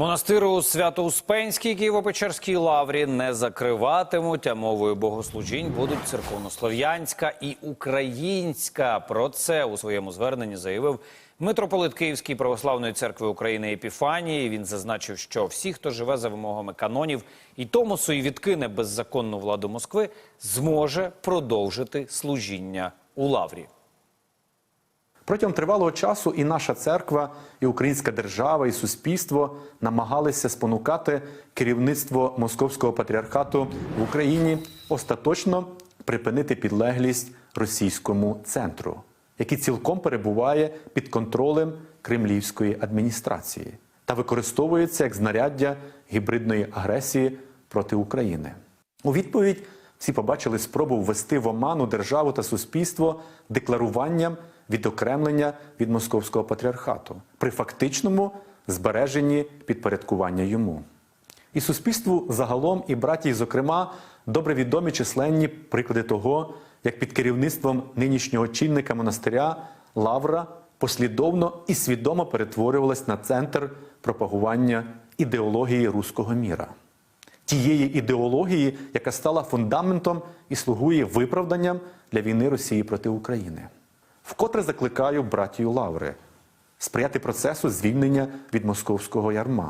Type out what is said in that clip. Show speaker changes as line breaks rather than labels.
Монастир у Свято-Успенській Києво-Печерській лаврі не закриватимуть, а мовою богослужінь будуть церковнослов'янська і українська. Про це у своєму зверненні заявив митрополит Київської православної церкви України Епіфанії. Він зазначив, що всі, хто живе за вимогами канонів і Томосу і відкине беззаконну владу Москви, зможе продовжити служіння у лаврі.
Протягом тривалого часу і наша церква, і українська держава, і суспільство намагалися спонукати керівництво московського патріархату в Україні остаточно припинити підлеглість російському центру, який цілком перебуває під контролем кремлівської адміністрації та використовується як знаряддя гібридної агресії проти України. У відповідь всі побачили спробу ввести в оману державу та суспільство декларуванням відокремлення від московського патріархату при фактичному збереженні підпорядкування йому. І суспільству загалом, і братії, зокрема, добре відомі численні приклади того, як під керівництвом нинішнього чинника монастиря Лавра послідовно і свідомо перетворювалась на центр пропагування ідеології руського міра тієї ідеології, яка стала фундаментом і слугує виправданням для війни Росії проти України. Вкотре закликаю братію Лаври сприяти процесу звільнення від московського ярма,